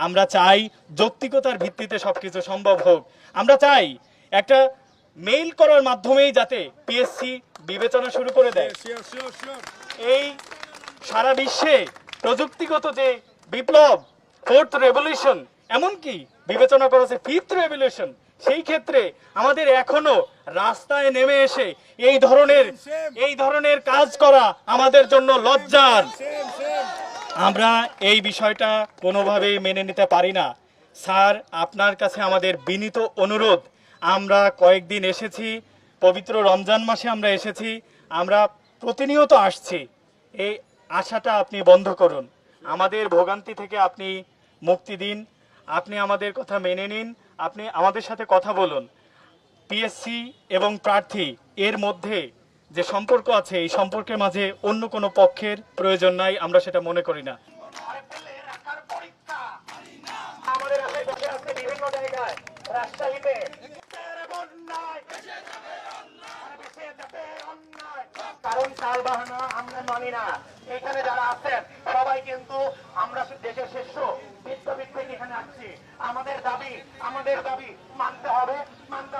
আমরা চাই যৌক্তিকতার ভিত্তিতে সবকিছু সম্ভব হোক আমরা চাই একটা মেইল করার মাধ্যমেই যাতে পিএসসি বিবেচনা শুরু করে দেয়. এই সারা বিশ্বে প্রযুক্তিগত যে বিপ্লব ফোর্থ রেভলিউশন এমনকি বিবেচনা করা হচ্ছে ফিফথ রেভলিউশন সেই ক্ষেত্রে আমাদের এখনও রাস্তায় নেমে এসে এই ধরনের এই ধরনের কাজ করা আমাদের জন্য লজ্জার. আমরা এই বিষয়টা কোনোভাবেই মেনে নিতে পারি না। স্যার, আপনার কাছে আমাদের বিনীত অনুরোধ, আমরা কয়েকদিন এসেছি, পবিত্র রমজান মাসে আমরা এসেছি, আমরা প্রতিনিয়ত আসছি। এই আশাটা আপনি বন্ধ করুন। আমাদের ভোগান্তি থেকে আপনি মুক্তি দিন, আপনি আমাদের কথা মেনে নিন, আপনি আমাদের সাথে কথা বলুন। পিএসসি এবং প্রার্থী, এর মধ্যে যে সম্পর্ক আছে, এই সম্পর্কের মাঝে অন্য কোনো পক্ষের প্রয়োজন নাই, আমরা সেটা মনে করি না। সবাই কিন্তু আমরা দেশের আমাদের দাবি আমাদের দাবি মানতে হবে, মানতে